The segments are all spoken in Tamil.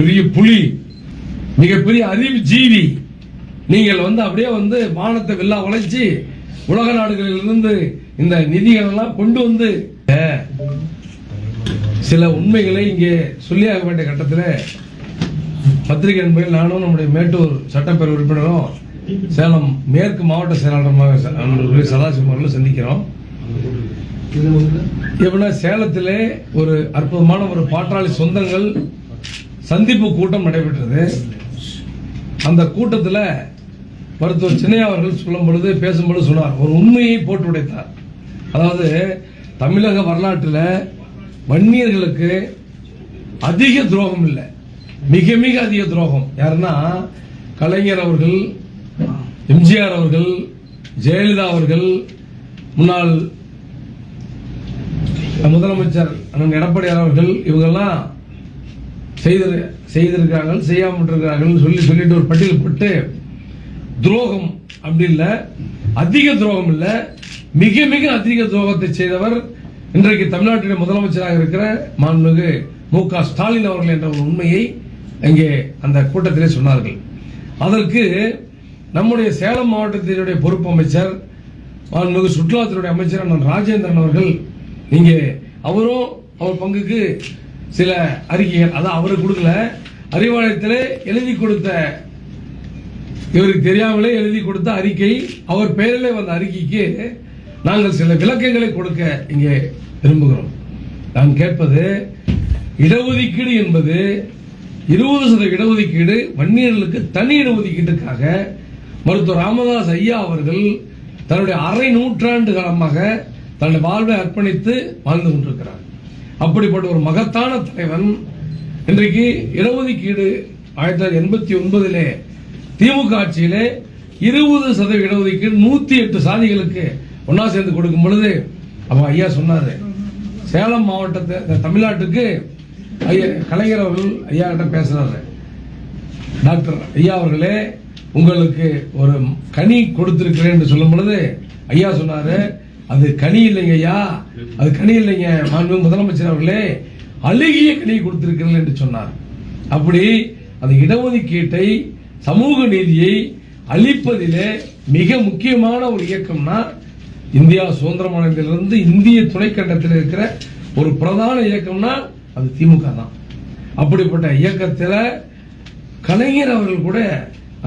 பெரிய புலி மிகப்பெரிய அறிவு ஜீவி. நீங்கள் வந்து அப்படியே வந்து வானத்தை வெள்ளா உழைச்சி உலக நாடுகளிலிருந்து இந்த நிதிகள் எல்லாம் கொண்டு வந்து சில உண்மைகளை இங்கே சொல்லியாக வேண்டிய கட்டத்தில் பத்திரிகை நண்பர்கள் நானும் நம்முடைய மேட்டூர் சட்டப்பேரவை உறுப்பினரும் சேலம் மேற்கு மாவட்ட செயலாளருமாக ச- சதாசிவம் சந்திக்கிறோம். எப்படின்னா சேலத்திலே ஒரு அற்புதமான ஒரு பாட்டாளி சொந்தங்கள் சந்திப்பு கூட்டம் நடைபெற்றது. அந்த கூட்டத்தில் மருத்துவர் சின்னையா அவர்கள் சொல்லும் பொழுது பேசும் பொழுது சொன்னார் ஒரு உண்மையை போட்டு உடைத்தார். அதாவது தமிழக வரலாற்றில் வன்னியர்களுக்கு அதிக துரோகம் இல்லை. மிக மிக அதிக துரோகம். யாருன்னா கலைஞர் அவர்கள் எம்ஜிஆர் அவர்கள் ஜெயலலிதா அவர்கள் முன்னாள் முதலமைச்சர் அண்ணன் எடப்பாடியார் அவர்கள் இவங்கெல்லாம் செய்திரு செய்திருக்கிறார்கள் செய்யாமல் இருக்கிறார்கள் சொல்லி சொல்லிட்டு ஒரு பட்டியல் போட்டு துரோகம் அப்படி இல்லை. அதிக துரோகம் இல்லை. மிக மிக அதிக துரோகத்தை செய்தவர் இன்றைக்கு தமிழ்நாட்டுடைய முதலமைச்சராக இருக்கிற மாண்புமிகு மு க ஸ்டாலின் அவர்கள் என்ற ஒரு உண்மையை இங்கே அந்த கூட்டத்திலே சொன்னார்கள். அதற்கு நம்முடைய சேலம் மாவட்டத்தினுடைய பொறுப்பு அமைச்சர் மாண்புமிகு சுற்றுலாத்துறை அமைச்சர் அண்ணன் ராஜேந்திரன் அவர்கள் இங்கே அவரும் அவர் பங்குக்கு சில அறிக்கைகள் அதான் அவரு கொடுக்கல அறிவாலயத்தில் எழுதி கொடுத்த இவருக்கு தெரியாமலே எழுதி கொடுத்த அறிக்கை அவர் பெயரில் வந்த அறிக்கைக்கு நாங்கள் சில விளக்கங்களை கொடுக்க இங்கே விரும்புகிறோம். நான் கேட்பது இடஒதுக்கீடு என்பது இருபது சதவீத இடஒதுக்கீடு வன்னியர்களுக்கு தனி இடஒதுக்கீட்டுக்காக மருத்துவர் ராமதாஸ் ஐயா அவர்கள் தன்னுடைய அரை நூற்றாண்டு காலமாக தன்னுடைய வாழ்வை அர்ப்பணித்து வாழ்ந்து கொண்டிருக்கிறார். அப்படிப்பட்ட ஒரு மகத்தான தலைவன். இன்றைக்கு இடஒதுக்கீடு ஆயிரத்தி தொள்ளாயிரத்தி எண்பத்தி ஒன்பதிலே திமுக ஆட்சியிலே இருபது சதவீத இடஒதுக்கீடு நூத்தி எட்டு சாதிகளுக்கு ஒன்னா சேர்ந்து கொடுக்கும் பொழுது அவன் ஐயா சொன்னாரு சேலம் மாவட்டத்தை இந்த தமிழ்நாட்டுக்கு ஐயா கலைஞர் அவர்கள் ஐயா கிட்ட பேசுறாரு. டாக்டர் ஐயா அவர்களே உங்களுக்கு ஒரு கனி கொடுத்திருக்கிறேன் என்று சொல்லும் பொழுது ஐயா சொன்னாரு அது கனி இல்லைங்க ஐயா அது கனி இல்லைங்க. மாண்பு முதலமைச்சர் அவர்களே அழுகிய கனி கொடுத்திருக்கிறீர்கள் என்று சொன்னார். அப்படி அந்த இடஒதுக்கீட்டை சமூக நீதியை அளிப்பதிலே மிக முக்கியமான ஒரு இயக்கம்னா இந்தியா சுதந்திரமானதிலிருந்து இந்திய துணைக்கண்டத்தில் இருக்கிற ஒரு பிரதான இயக்கம்னா அது திமுக தான். அப்படிப்பட்ட இயக்கத்தில் கலைஞர் அவர்கள் கூட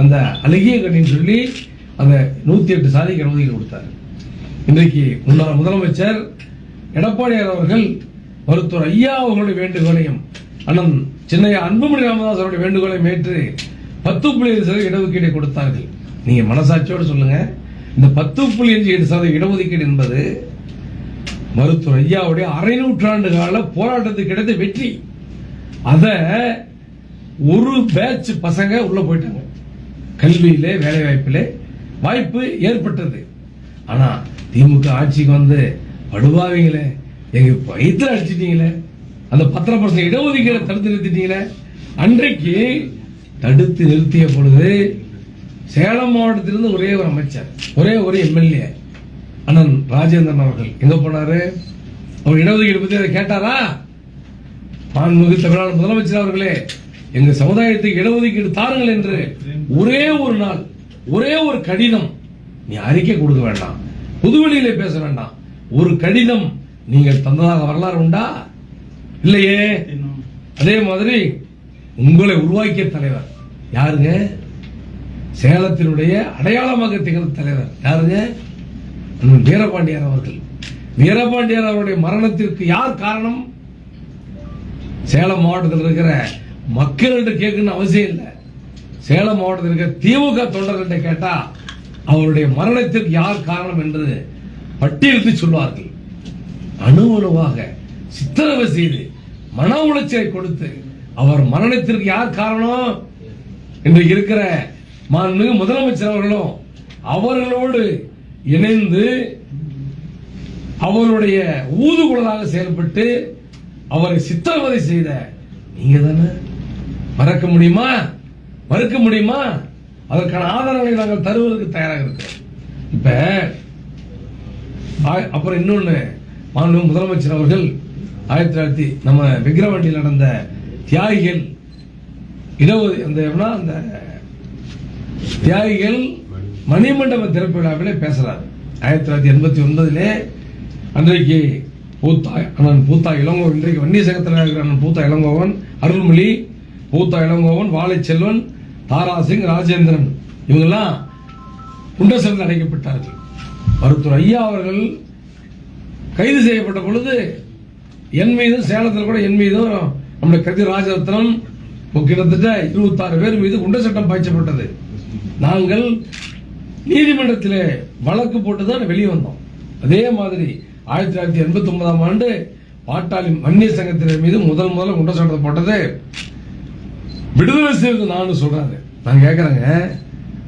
அந்த அழகிய கண்ணின்னு சொல்லி அந்த நூத்தி எட்டு சாதிக்கு அனுமதி கொடுத்தாரு. இன்றைக்கு முன்னாள் முதலமைச்சர் எடப்பாடியார் அவர்கள் மருத்துவர் ஐயா அவர்களுடைய வேண்டுகோளையும் அண்ணன் சின்னையா அன்புமணி ராமதாஸ் அவருடைய வேண்டுகோளையும் ஏற்று பத்து புள்ளி ஐந்து சதவீத இடஒதுக்கீடை கொடுத்தார்கள். நீங்க மனசாட்சியோடு சொல்லுங்க. இந்த பத்து புள்ளி அஞ்சு ஏழு சதவீத இடஒதுக்கீடு என்பது மருத்துவர் ஐயாவுடைய அரை நூற்றாண்டு கால போராட்டத்துக்கு கிடைத்த வெற்றி. அத ஒரு பேட்ச் பசங்க உள்ள போயிட்டாங்க. கல்வியிலே வேலை வாய்ப்பிலே வாய்ப்பு ஏற்பட்டது. ஆனா திமுக ஆட்சிக்கு வந்து படுவாவீங்களே எங்க வயிற்றுல அடிச்சிட்டீங்களே அந்த பத்திர பர்சன்ட் இடஒதுக்கீடு தடுத்து நிறுத்திட்டீங்களே. அன்றைக்கு தடுத்து நிறுத்திய பொழுது சேலம் மாவட்டத்திலிருந்து ஒரே ஒரு அமைச்சர் ஒரே ஒரு எம்எல்ஏ அண்ணன் ராஜேந்திரன் அவர்கள். எங்க போனாரு? அவர் இடஒதுக்கீடு பத்தி அதை கேட்டாரா? மாண்புமிகு தமிழ்நாடு முதலமைச்சர் அவர்களே எங்க சமுதாயத்துக்கு இடஒதுக்கீடு தாருங்கள் என்று ஒரே ஒரு நாள் ஒரே ஒரு கடிதம் நீ அறிக்கை கொடுக்க வேண்டாம். புதுவெளியிலே பேச வேண்டாம். ஒரு கடிதம் நீங்கள் தந்ததாக வரலாறு உண்டா? இல்லையே. அதே மாதிரி உங்களை உருவாக்கிய தலைவர் யாருங்க? சேலத்தினுடைய அடையாளமாக திகழ்ந்த தலைவர் யாருங்க? வீரபாண்டியார் அவர்கள். வீரபாண்டியார் அவருடைய மரணத்திற்கு யார் காரணம்? சேலம் மாவட்டத்தில் இருக்கிற மக்கள்கிட்ட கேட்கணும்னு அவசியம் இல்லை. சேலம் மாவட்டத்தில் இருக்கிற திமுக தொண்டர்கிட்ட கேட்டா அவருடைய மரணத்திற்கு யார் காரணம் என்று பட்டியலிட்டு சொல்வார்கள். அணு அணுவாக சித்திரவை செய்து மன உளைச்சலை கொடுத்து அவர் மரணத்திற்கு யார் காரணம்? என்று இருக்கிற மாண்புமிகு முதலமைச்சர் அவர்களும் அவர்களோடு இணைந்து அவருடைய ஊதுகுழலாக செயல்பட்டு அவரை சித்திரவதை செய்த. நீங்க தானே மறக்க முடியுமா? மறுக்க முடியுமா? அதற்கான ஆதாரங்களை நாங்கள் தருவதற்கு தயாராக இருக்கிறோம். இப்ப அப்புறம் இன்னொன்னு மாண்பு முதலமைச்சர் அவர்கள் ஆயிரத்தி தொள்ளாயிரத்தி நம்ம விக்கிரவாண்டியில் நடந்த தியாகிகள் இடஒது அந்த எப்படின்னா அந்த தியாகிகள் மணிமண்டப திறப்பு விழாவிலே பேசுகிறார் ஆயிரத்தி தொள்ளாயிரத்தி எண்பத்தி ஒன்பதிலே அன்றைக்கு பூத்தா அண்ணன் பூத்தா இளங்கோவன் இன்றைக்கு வன்னிய சங்கத்தில் இருக்கிற அண்ணன் பூத்தா இளங்கோவன் அருள்மொழி பூத்தா இளங்கோவன் வாழைச்செல்வன் தாராசிங் ராஜேந்திரன். இவங்கெல்லாம் குண்டசலில் அடைக்கப்பட்டார்கள். மருத்துவர் ஐயா அவர்கள் கைது செய்யப்பட்ட பொழுது என் மீதும் சேலத்தில் கூட என் மீதும் நம்முடைய கதிர் ராஜரத்னம் கிட்டத்தட்ட இருபத்தாறு பேர் மீது குண்ட சட்டம் பாய்ச்சப்பட்டது. நாங்கள் நீதிமன்றத்தில் வழக்கு போட்டு தான் வெளியே வந்தோம். அதே மாதிரி ஆயிரத்தி தொள்ளாயிரத்தி எண்பத்தி ஒன்பதாம் ஆண்டு பாட்டாளி மன்னிய சங்கத்தினர் மீது முதல் முதல்ல குண்ட சட்டம் போட்டது. விடுதலை செய்வது நானும் சொல்றாரு. நான் கேட்கறேங்க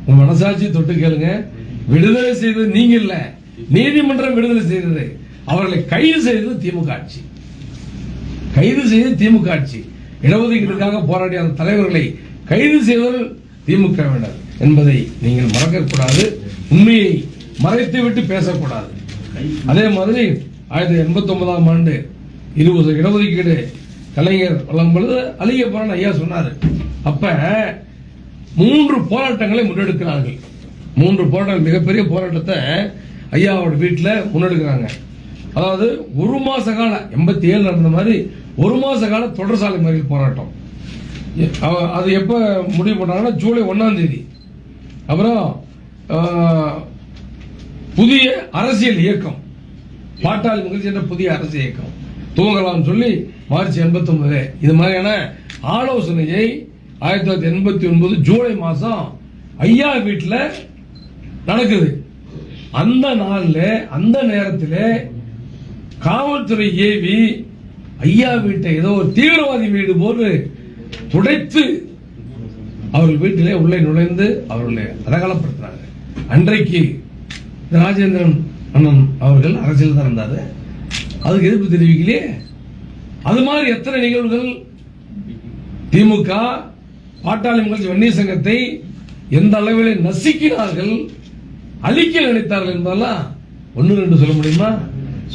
உங்க மனசாட்சி தொட்டு கேளுங்க. விடுதலை செய்தது நீங்க இல்ல. நீதிமன்றம் விடுதலை செய்தது. அவர்களை கைது செய்தது திமுக ஆட்சி. கைது செய்தது திமுக ஆட்சி. இடஒதுக்கீட்டுக்காக போராடிய அந்த தலைவர்களை கைது செய்தவர்கள் திமுகவினர் என்பதை நீங்கள் மறக்கக்கூடாது. உண்மையை மறைத்து விட்டு பேசக்கூடாது. அதே மாதிரி ஆயிரத்தி எண்பத்தி ஒன்பதாம் ஆண்டு இருபது இடஒதுக்கீடு கலைஞர் வழங்கும் பொழுது அழிய போறான் ஐயா சொன்னாரு. அப்ப மூன்று போராட்டங்களை முன்னெடுக்கிறார்கள். மூன்று போராட்டங்கள் மிகப்பெரிய போராட்டத்தை ஐயாவோட வீட்டில் முன்னெடுக்கிறாங்க. அதாவது ஒரு மாச கால எண்பத்தி ஏழு நடந்த மாதிரி ஒரு மாச கால தொடர் சாலை மறியல் போராட்டம். அது எப்ப முடிவு பண்ணாங்கன்னா ஜூலை ஒன்னாம் தேதி. அப்புறம் புதிய அரசியல் இயக்கம். பாட்டாளி முகர்ஜி என்ற புதிய அரசியல் இயக்கம். துவங்கலாம்னு சொல்லி மார்ச் எண்பத்தி ஒன்பது இது மாதிரியான ஆலோசனையை ஆயிரத்தி தொள்ளாயிரத்தி எண்பத்தி ஒன்பது ஜூலை மாசம் ஐயா வீட்டில் நடக்குது. அந்த நாள்ல அந்த நேரத்தில் காவல்துறை ஏவி ஐயா வீட்டை ஏதோ ஒரு தீவிரவாதி வீடு போன்று துடைத்து அவர்கள் வீட்டிலே உள்ளே நுழைந்து அவர்களை அதகலப்படுத்தினாங்க அன்றைக்கு ராஜேந்திரன் அண்ணன் அவர்கள் அரசியல் தான் இருந்தார். அதுக்கு எதிர்ப்பு தெரிவிக்கலையே. அது மாதிரி எத்தனை நிகழ்வுகள்? திமுக பாட்டாளி மக்கள் வன்னிய சங்கத்தை எந்த அளவில் நசுக்கினார்கள் அழிக்க நினைத்தார்கள் என்பதெல்லாம் ஒன்று ரெண்டு சொல்ல முடியுமா?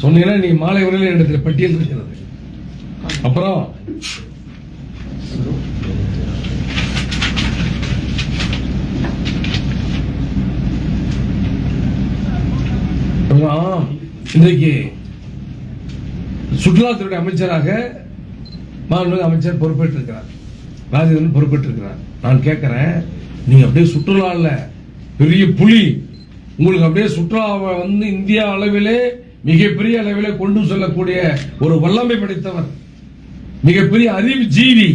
சொன்னீங்கன்னா நீ மாலை உரையில் இடத்துல பட்டியல் இருக்கிறது. அப்புறம் இன்றைக்கு சுற்றுலாத்துறை அமைச்சராக மாநில அமைச்சர் பொறுப்பேற்றிருக்கிறார். ராஜேந்திரன் பொறுப்பேற்றிருக்கிறார். நான் கேட்குறேன் நீங்க அப்படியே சுற்றுலாவில் பெரிய புலி உங்களுக்கு அப்படியே சுற்றுலாவை வந்து இந்தியா அளவிலே மிகப்பெரிய அளவிலே கொண்டு செல்லக்கூடிய ஒரு வல்லமை படைத்தவர் மிகப்பெரிய அறிவு ஜீவி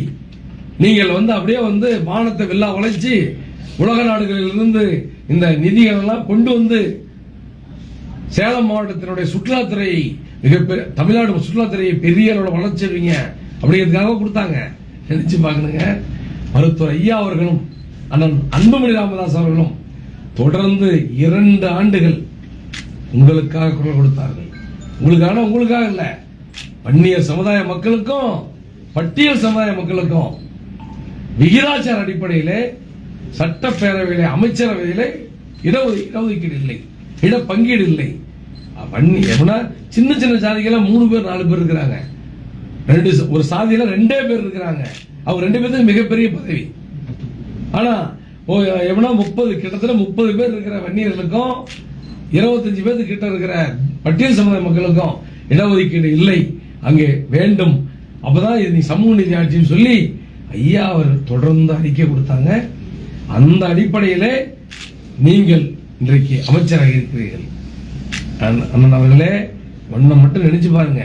நீங்கள் வந்து அப்படியே வந்து வானத்தை வெள்ளா வளைச்சி உலக நாடுகளிலிருந்து இந்த நிதிகள் எல்லாம் கொண்டு வந்து சேலம் மாவட்டத்தினுடைய சுற்றுலாத்துறை மிகப்பெரிய தமிழ்நாடு சுற்றுலாத்துறையை பெரிய அளவில் வளர்ச்சிடுவீங்க அப்படிங்கிறதுக்காக கொடுத்தாங்க. நினைச்சு பார்க்கணுங்க. மருத்துவர் ஐயா அவர்களும் அண்ணன் அன்புமணி ராமதாஸ் அவர்களும் தொடர்ந்து இரண்டு ஆண்டுகள் உங்களுக்காக குரல் கொடுத்தார்கள். உங்களுக்கான உங்களுக்காக இல்லை. பன்னியர் சமுதாய மக்களுக்கும் பட்டியல் சமுதாய மக்களுக்கும் விகிதாச்சார அடிப்படையிலே சட்டப்பேரவையிலே அமைச்சரவையிலே இடஒது இடஒதுக்கீடு இல்லை. இட பங்கீடு இல்லை. பண்ணி எப்படின்னா சின்ன சின்ன ஜாதிகள்லாம் மூணு பேர் நாலு பேர் இருக்கிறாங்க. ரெண்டு ஒரு சாதியில ரெண்டே பேர் இருக்கிறாங்க. அவங்க ரெண்டு பேருக்கு மிகப்பெரிய பதவி. ஆனா ஓ எப்படின்னா முப்பது கிட்டத்தட்ட முப்பது பேர் இருக்கிற வன்னியர்களுக்கும் இருபத்தஞ்சு பேருக்கு கிட்ட இருக்கிற பட்டியல் சமுதாய மக்களுக்கும் இடஒதுக்கீடு இல்லை. அங்கே வேண்டும். அப்பதான் இது நீ சமூக நீதி ஆட்சின்னு சொல்லி ஐயா அவர் தொடர்ந்து அறிக்கை கொடுத்தாங்க. அந்த அடிப்படையிலே நீங்கள் இன்றைக்கு அமைச்சராக இருக்கிறீர்கள். அண்ணன் அவர்களே ஒன்றை மட்டும் நினைச்சு பாருங்க.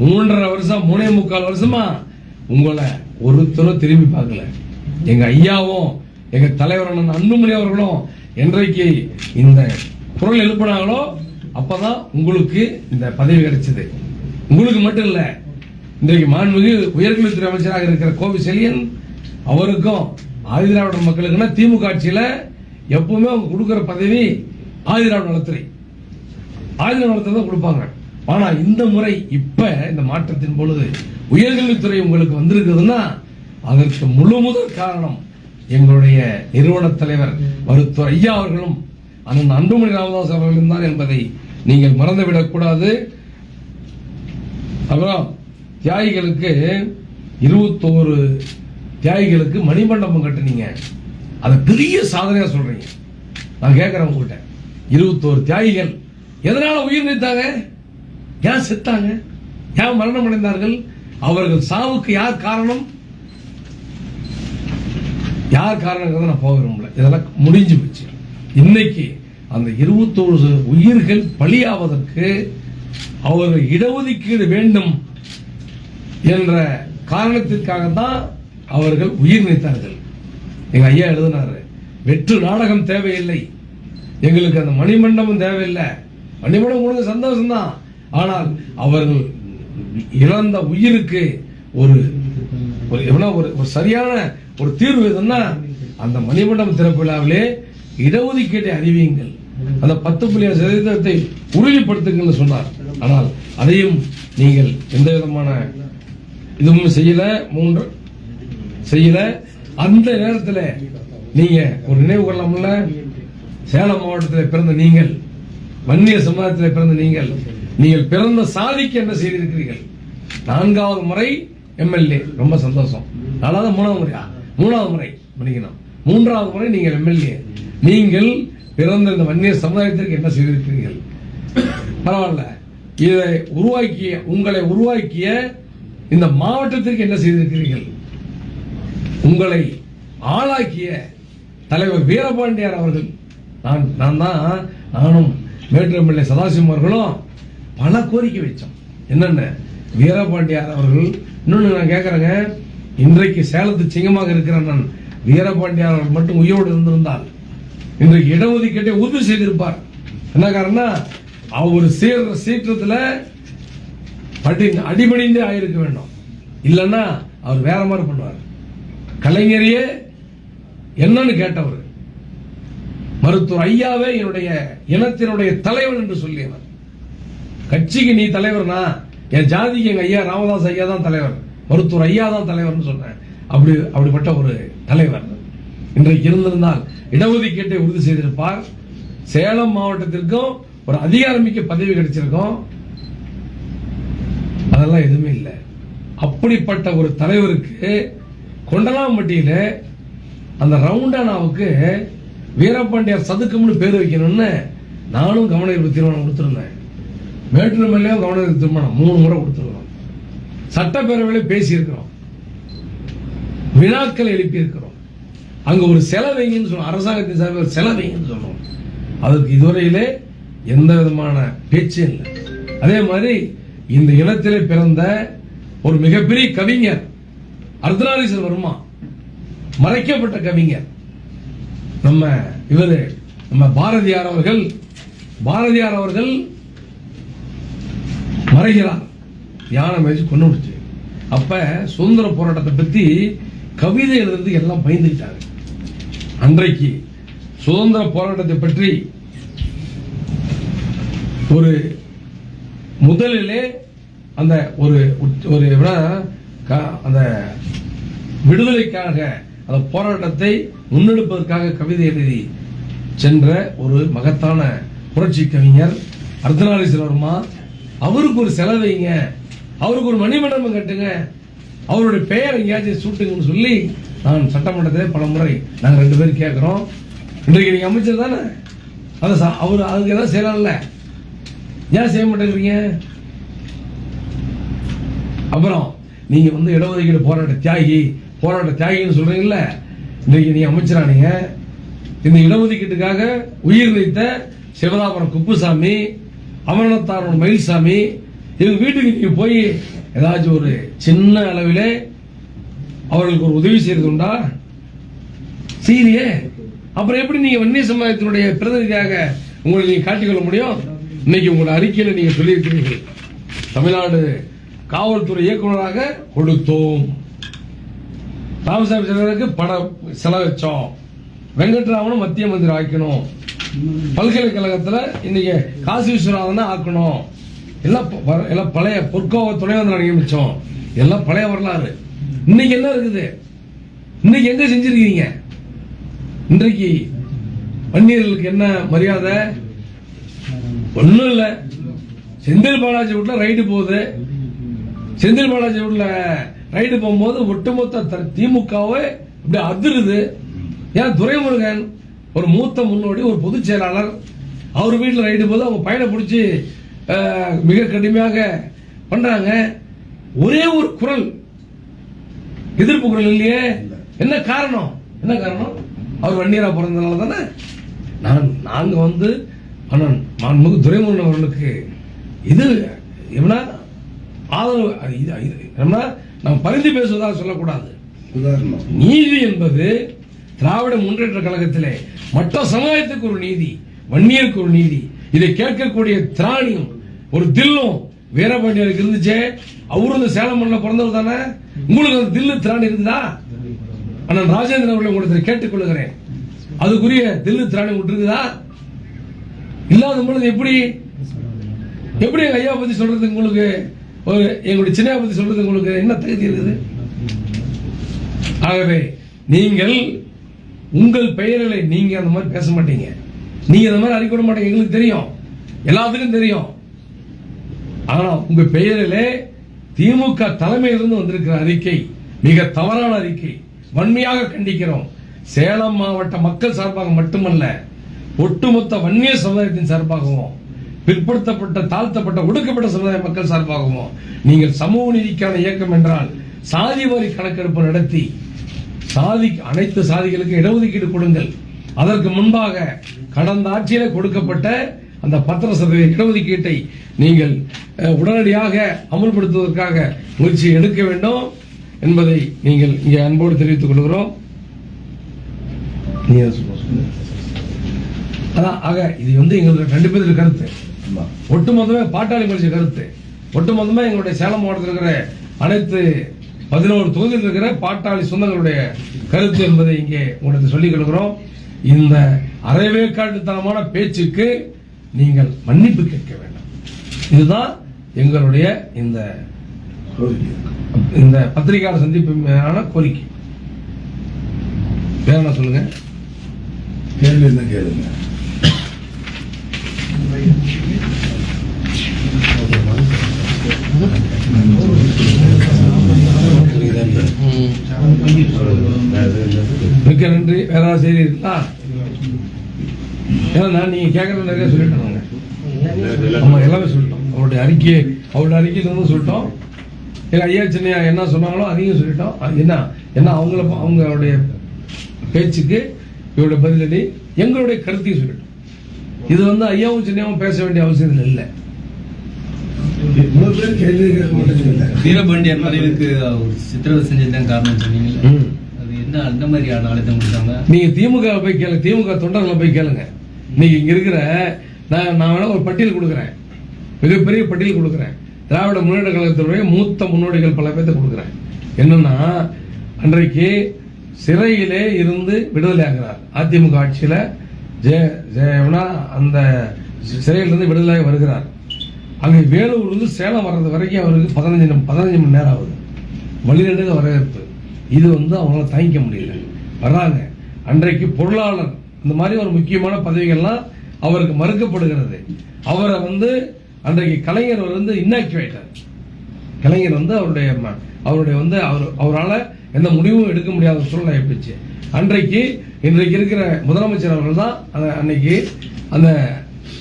மூன்றரை வருஷம் மூணே முக்கால் வருஷமா உங்களை ஒருத்தரும் திரும்பி பார்க்கல. எங்க ஐயாவும் எங்க தலைவர் அன்புமணி அவர்களும் என்றைக்கு இந்த குரல் எழுப்பினாங்களோ அப்பதான் உங்களுக்கு இந்த பதவி கிடைச்சது. உங்களுக்கு மட்டும் இல்ல இன்றைக்கு மாண்புமிகு உயர்கல்வித்துறை அமைச்சராக இருக்கிற கோவி செலியன் அவருக்கும் ஆதிதிராவிட மக்களுக்குன்னா திமுக ஆட்சியில எப்பவுமே அவங்க கொடுக்கிற பதவி ஆதிதிராவிட நலத்துறை. ஆயுத நலத்தை தான் கொடுப்பாங்க. ஆனா இந்த முறை இப்ப இந்த மாற்றத்தின் பொழுது உயர்கல்வித்துறை உங்களுக்கு வந்திருக்குதுன்னா அதற்கு முழு முதல் காரணம் எங்களுடைய நிறுவன தலைவர் மருத்துவர் ஐயா அவர்களும் அண்ணன் அன்புமணி ராமதாஸ் அவர்களும் தான் என்பதை நீங்கள் மறந்துவிடக்கூடாது அப்புறம் தியாகிகளுக்கு இருபத்தோரு தியாகிகளுக்கு மணிமண்டபம் கட்டுனீங்க. அதை பெரிய சாதனையா சொல்றீங்க. நான் கேட்கிறேன் உங்ககிட்ட. இருபத்தோரு தியாகிகள். எதனால உயிர் நீத்தாங்க? ஏன் செத்தாங்க? ஏன் மரணம் அடைந்தார்கள் அவர்கள் சாவுக்கு யார் காரணம்? யார் காரணங்கிறத நான் போக விரும்பல. இதெல்லாம் முடிஞ்சு போச்சு. இன்னைக்கு அந்த இருபத்தோரு உயிர்கள் பலியாவதற்கு அவர்கள் இடஒதுக்கீடு வேண்டும் என்ற காரணத்திற்காக தான் அவர்கள் உயிர் நீத்தார்கள். எங்க ஐயா எழுதினாரு வெற்று நாடகம் தேவையில்லை. எங்களுக்கு அந்த மணிமண்டபம் தேவையில்லை. மணிமண்டபம் கொடுங்க சந்தோஷம் தான் ஆனால் அவர்கள் இழந்த உயிருக்கு ஒரு ஒரு எவ்வளோ ஒரு ஒரு சரியான ஒரு தீர்வு எதுன்னா அந்த மணிமண்டபம் திறப்பு விழாவிலே இடஒதுக்கீட்டை அறிவியுங்கள். அந்த பத்து புள்ளி சதவீதத்தை உறுதிப்படுத்துங்கள் சொன்னார். ஆனால் அதையும் நீங்கள் எந்த விதமான இதுவும் செய்யல மூன்று செய்யல. அந்த நேரத்தில் நீங்க ஒரு நினைவு கொள்ளாமல சேலம் மாவட்டத்தில் பிறந்த நீங்கள் வன்னிய சமுதாயத்தில் பிறந்த நீங்கள் நீங்கள் பிறந்த சாதிக்கு என்ன செய்திருக்கிறீர்கள்? நான்காவது முறை எம்எல்ஏ ரொம்ப சந்தோஷம். அதாவது மூணாவது முறையா? மூணாவது முறை. மன்னிக்கணும். மூன்றாவது முறை நீங்கள் எம்எல்ஏ நீங்கள் பிறந்த இந்த வன்னிய சமுதாயத்திற்கு என்ன செய்திருக்கிறீர்கள்? பரவாயில்ல. இதை உருவாக்கிய உங்களை உருவாக்கிய இந்த மாவட்டத்திற்கு என்ன செய்திருக்கிறீர்கள்? உங்களை ஆளாக்கிய தலைவர் வீரபாண்டியார் அவர்கள். நான் நான் தான் நானும் மேட்டு எம்எல்ஏ சதாசிவம் அவர்களும் பல கோரிக்கை வச்சோம் என்னென்ன? வீரபாண்டியார் அவர்கள் இன்னொன்று நான் கேட்குறேங்க இன்றைக்கு சேலத்து சிங்கமாக இருக்கிற நான் வீரபாண்டியார் அவர்கள் மட்டும் உயிரோடு இருந்திருந்தால் இன்றைக்கு இடஒதுக்கீட்டை உறுதி செய்திருப்பார். என்ன காரணம் அவர் சீர சீற்றத்தில் படி அடிபணிந்தே ஆயிருக்க வேண்டும். இல்லைன்னா அவர் வேற மாதிரி பண்ணுவார். கலைஞரையே என்னன்னு கேட்டவர். மருத்துவர் ஐயாவே என்னுடைய இனத்தினுடைய தலைவன் என்று சொல்லியவர். கட்சிக்கு நீ தலைவர்னா என் ஜாதிக்கு எங்க ஐயா ராமதாஸ் ஐயா தான் தலைவர் மருத்துவர் ஐயா தான் தலைவர்னு சொன்னேன் அப்படி அப்படிப்பட்ட ஒரு தலைவர். இன்றைக்கு இருந்திருந்தால் இடஒதுக்கீட்டை உறுதி செய்திருப்பார். சேலம் மாவட்டத்திற்கும் ஒரு அதிகாரமிக்க பதவி கிடைச்சிருக்கும். அதெல்லாம் எதுவுமே இல்லை. அப்படிப்பட்ட ஒரு தலைவருக்கு கொண்டலாம்பட்டியில அந்த ரவுண்டானாவுக்கு வீரபாண்டியார் சதுக்கம்னு பேர் வைக்கணும்னு நானும் கவன ஈர்ப்பு தீர்மானம் கொடுத்துருந்தேன். மேட்டூர் மேலேயும் கவன திருமணம். மூணு முறை கொடுத்துருக்கோம் சட்டப்பேரவையில் பேசியிருக்கிறோம். வினாக்கள் எழுப்பியிருக்கிறோம். அங்க ஒரு செலவைங்கன்னு சொல்லுவோம் அரசாங்கத்தின் சார்பில் ஒரு செலவைங்கன்னு சொல்லுவோம் அதற்கு இதுவரையிலே எந்த விதமான பேச்சு இல்லை. அதே மாதிரி இந்த இனத்திலே பிறந்த ஒரு மிகப்பெரிய கவிஞர் அர்த்தநாரீஸ்வரர் வர்மா? மறைக்கப்பட்ட கவிஞர். நம்ம இவரு நம்ம பாரதியார் அவர்கள் பாரதியார் அவர்கள் மறைகிறான். யானை மேய்ச்சி கொண்டு விடுச்சு அப்ப சுதந்திர போராட்டத்தை பத்தி கவிதை இருந்து எல்லாம் பயந்துக்கிட்டாங்க. அன்றைக்கு சுதந்திர போராட்டத்தை பற்றி ஒரு முதலிலே அந்த ஒரு ஒரு அந்த விடுதலைக்காக அந்த போராட்டத்தை முன்னெடுப்பதற்காக கவிதை எழுதி சென்ற ஒரு மகத்தான புரட்சி கவிஞர் அர்த்தநாரீஸ்வரர்மா அவருக்கு ஒரு செலவைங்க அவருக்கு ஒரு மணிமண்டபம் கட்டுங்க. அவருடைய பெயர் எங்கேயாச்சும் சூட்டுங்கன்னு சொல்லி நான் சட்டமன்றத்திலே பல முறை நாங்கள் ரெண்டு பேரும் கேட்குறோம். இன்றைக்கு நீங்கள் அமைச்சர் தானே? அதை சா அவர் அதுக்கு எதாவது செய்யலாம்ல ஏன் செய்ய மாட்டேங்கிறீங்க? அப்புறம் நீங்கள் வந்து இடஒதுக்கீடு போராட்ட தியாகி போராட்ட தியாகின்னு சொல்றீங்கல்ல. நீங்கள் நீங்க அமைச்சரானீங்க இந்த இடஒதுக்கீட்டுக்காக உயிர் வைத்த சிவதாபுரம் குப்புசாமி அமரணத்தாரோட மயில்சாமி எங்கள் வீட்டுக்கு நீங்கள் போய் ஏதாச்சும் ஒரு சின்ன அளவிலே அவர்களுக்கு ஒரு உதவி செய்கிறது உண்டா? செய்தியே. அப்புறம் எப்படி நீங்கள் வன்னிய சமுதாயத்தினுடைய பிரதிநிதியாக உங்களை நீங்கள் காட்டிக்கொள்ள முடியும்? இன்னைக்கு உங்களோட அறிக்கையில் நீங்கள் சொல்லியிருக்கிறீர்கள். தமிழ்நாடு காவல்துறை இயக்குநராக கொடுத்தோம். ராமசாமி செல்வருக்கு பணம் செலவச்சோம். வெங்கட்ராமனும் மத்திய மந்திரி ஆக்கணும் பல்கலைக்கழகத்துல இன்னைக்கு காசி விஸ்வநாதன் ஆக்கணும். எல்லாம் ப- எல்லாம் பழைய பொற்கோவ அடங்கி நியமிச்சோம் எல்லாம் பழைய வரலாறு. இன்னைக்கு என்ன இருக்குது? இன்னைக்கு எங்க செஞ்சிருக்கீங்க? இன்றைக்கு வன்னியர்களுக்கு என்ன மரியாதை? ஒன்றும் இல்லை. செந்தில் பாலாஜி வீட்டில் ரைடு போகுது. செந்தில் பாலாஜி வீட்டில் ரைடு போகும்போது ஒட்டுமொத்த த- திமுகவே இப்படி அதிருது. ஏன் துரைமுருகன் ஒரு மூத்த முன்னோடி ஒரு பொதுச் செயலாளர் அவர் வீட்டில் ரைடு போது அவங்க பையனை பிடிச்சி மிக கடுமையாக பண்றாங்க. ஒரே ஒரு குரல். எதிர்ப்பு குரல் இல்லையே. என்ன காரணம்? என்ன காரணம்? அவர் வன்னியரா பிறந்தனால தானே? நான் நாங்க வந்து அண்ணன் மாண்புமிகு துரைமுருகன் அவர்களுக்கு இது எப்படின்னா ஆதரவு எப்படின்னா நம்ம பரிந்து பேசுவதாக சொல்லக்கூடாது. உதாரணம். நீதி என்பது திராவிட முன்னேற்ற கழகத்திலே மற்ற சமுதாயத்துக்கு ஒரு நீதி வன்னியருக்கு ஒரு நீதி இதை கேட்கக்கூடிய திராணியும் ஒரு தில்லும் வீரபாண்டியனுக்கு இருந்துச்சே. அவரும் இந்த சேலம் மண்ணில் பிறந்தவர் தானே? உங்களுக்கு அந்த தில்லு திராணி இருக்குதா ஆனால் ராஜேந்திரன் அவர்களை உங்களுக்கு கேட்டுக்கொள்கிறேன். அதுக்குரிய தில்லு திராணி விட்டுருக்குதா இல்லாத பொழுது எப்படி? எப்படி எங்க ஐயா பத்தி சொல்றது உங்களுக்கு? ஒரு எங்களுடைய சின்னையா பத்தி சொல்றது உங்களுக்கு? என்ன தகுதி இருக்குது? ஆகவே நீங்கள் உங்கள் பெயர்களை நீங்க அந்த மாதிரி பேச மாட்டீங்க. நீங்க அந்த மாதிரி அறிக்கை மாட்டீங்க. எங்களுக்கு தெரியும். எல்லாத்துக்கும் தெரியும். ஆனா உங்க பெயரிலே திமுக தலைமையிலிருந்து வந்திருக்கிற அறிக்கை மிக தவறான அறிக்கை வன்மையாக கண்டிக்கிறோம். சேலம் மாவட்ட மக்கள் சார்பாக மட்டுமல்ல ஒட்டுமொத்த வன்னிய சமுதாயத்தின் சார்பாகவும் பிற்படுத்தப்பட்ட தாழ்த்தப்பட்ட ஒடுக்கப்பட்ட சமுதாய மக்கள் சார்பாகவும் நீங்கள் சமூக நீதிக்கான இயக்கம் என்றால் சாதி வாரி கணக்கெடுப்பு நடத்தி சாதி அனைத்து சாதிகளுக்கு இடஒதுக்கீடு கொடுங்கள். அதற்கு முன்பாக கடந்த ஆட்சியில கொடுக்கப்பட்ட அந்த பத்திர சதவீத இடஒதுக்கீட்டை நீங்கள் உடனடியாக அமல்படுத்துவதற்காக முயற்சி எடுக்க வேண்டும் என்பதை நீங்கள் இங்கே அன்போடு தெரிவித்துக் கொள்கிறோம். அதான் ஆக இது வந்து எங்களுக்கு ரெண்டு பேருக்கு கருத்து. ஒட்டுமொத்தமே பாட்டாளி கட்சி கருத்து. ஒட்டுமொத்தமா எங்களுடைய சேலம் மாவட்டத்தில் இருக்கிற அனைத்து பதினோரு தொகுதியில் இருக்கிற பாட்டாளி சொந்தங்களுடைய கருத்து என்பதை இங்கே உங்களுக்கு சொல்லிக் கொள்கிறோம். இந்த அரைவேக்காட்டுத்தனமான பேச்சுக்கு நீங்கள் மன்னிப்பு கேட்க வேண்டும். இதுதான் எங்களுடைய இந்த கோரிக்கை. இந்த பத்திரிகையாளர் சந்திப்பு மேலான கோரிக்கை. வேற என்ன சொல்லுங்க? கேள்வி என்ன கேளுங்க. மிக்க நன்றி வேற ஏதாவது செய்தி இருக்கா ஏன்னா நான் நீங்க கேட்கறது நிறைய சொல்லிட்டேன் நாங்க. ஆமாம் எல்லாமே சொல்லிட்டோம். அவருடைய அறிக்கையை அவருடைய அறிக்கையில இருந்து சொல்லிட்டோம். எங்கள் ஐயா சின்னையா என்ன சொன்னாங்களோ அதையும் சொல்லிட்டோம். அது என்ன என்ன அவங்கள அவங்களுடைய பேச்சுக்கு இவருடைய பதிலடி எங்களுடைய கருத்தையும் சொல்லிட்டோம். இது வந்து ஐயாவும் சின்னையாவும் பேச வேண்டிய அவசியம் இல்லை. இவ்வளவு பேர் கேள்வி கேட்க மாட்டேங்கிறீங்க வீரபாண்டியன் மறைவுக்கு அவர் சித்திரவதை செஞ்சதுதான் காரணம் சொன்னீங்கல்ல? ம். அது என்ன அந்த மாதிரியான அழுத்தம் கொடுத்தாங்க? நீங்க திமுக போய் கேளுங்க திமுக தொண்டர்களை போய் கேளுங்க. நீங்க இங்க இருக்கிற நான் நான் வேணா ஒரு பட்டியல் கொடுக்குறேன். மிகப்பெரிய பட்டியல் கொடுக்குறேன். திராவிட முன்னேற்ற கழகத்தினுடைய மூத்த முன்னோடிகள் பல பேர்த்த கொடுக்குறேன். என்னன்னா அன்றைக்கு சிறையிலே இருந்து விடுதலை ஆகிறார். அதிமுக ஆட்சியில ஜெய ஜெயவனா அந்த சிறையிலிருந்து விடுதலை வருகிறார். அங்கே வேலூர்லேருந்து சேலம் வர்றது வரைக்கும் அவருக்கு பதினஞ்சு பதினஞ்சு மணி நேரம் ஆகுது. வழிநடுக வரவேற்பு. இது வந்து அவங்களால தாங்கிக்க முடியல. வர்றாங்க. அன்றைக்கு பொருளாளர் இந்த மாதிரி ஒரு முக்கியமான பதவிகள்லாம் அவருக்கு மறுக்கப்படுகிறது. அவரை வந்து அன்றைக்கு கலைஞர் வந்து இன்னாக்டிவேட்டர் கலைஞர் வந்து அவருடைய அவருடைய வந்து அவர் அவரால் எந்த முடிவும் எடுக்க முடியாத சூழ்நிலை போச்சு அன்றைக்கு இன்றைக்கு இருக்கிற முதலமைச்சர் அவர்கள் தான் அந்த அன்னைக்கு அந்த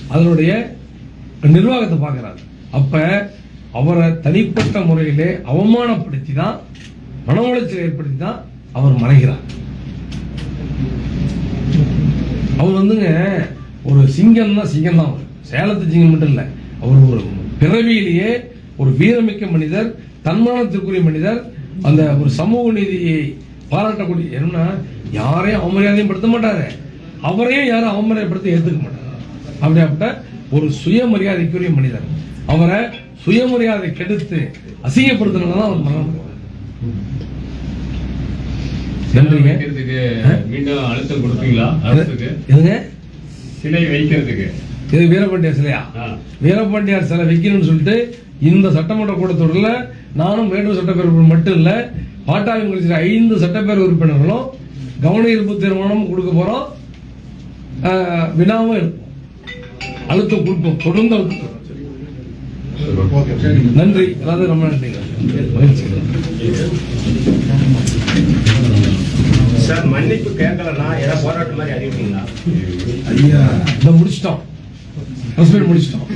அதனுடைய நிர்வாகத்தை பார்க்குறாரு. அப்ப அவரை தனிப்பட்ட முறையிலே அவமானப்படுத்தி தான் மன உளைச்சல் ஏற்படுத்தி தான் அவர் மறைகிறார். அவர் வந்துங்க ஒரு சிங்கம் தான் சிங்கம் தான் அவர். சேலத்து சிங்கம் மட்டும் இல்லை அவர் ஒரு பிறவியிலேயே ஒரு வீரமிக்க மனிதர் தன்மானத்திற்குரிய மனிதர் அந்த ஒரு சமூக நீதியை பாராட்டக்கூடிய என்னன்னா யாரையும் அவமரியாதையும் படுத்த மாட்டாரு. அவரையும் யாரும் அவமரியாதைப்படுத்த ஏத்துக்க மாட்டார். அப்படியாப்பட்ட ஒரு சுயமரியாதைக்குரிய மனிதர் அவரை சுயமரியாதை கெடுத்து அசிங்கப்படுத்தினால தான் அவர் மரணம். மீண்டும் அழுத்தம் கொடுப்பீங்களா சிலை வைக்கிறதுக்கு. இது வீரபாண்டியார் சிலையா. வீரபாண்டியார் சிலை வைக்கணும்னு சொல்லிட்டு இந்த சட்டமன்ற கூட்டத்தொடரில் நானும் வேண்டூர் சட்டப்பேரவை உறுப்பினர் மட்டும் இல்ல பாட்டாளி கட்சியில் ஐந்து சட்டப்பேரவை உறுப்பினர்களும் கவன ஈர்ப்பு தீர்மானமும் கொடுக்க போறோம். ஆஹ், வினாவும் அழுத்தம் கொடுப்போம் தொடர்ந்து அழுத்தம். நன்றி. எல்லாத்துக்கும் ரொம்ப மகிழ்ச்சி சார் மன்னிப்பு கேட்கலன்னா ஏதாவது போராட்டம் மாதிரி அறிவிப்பீங்களா? ஐயா இதை முடிச்சிட்டோம். முடிச்சிட்டோம்.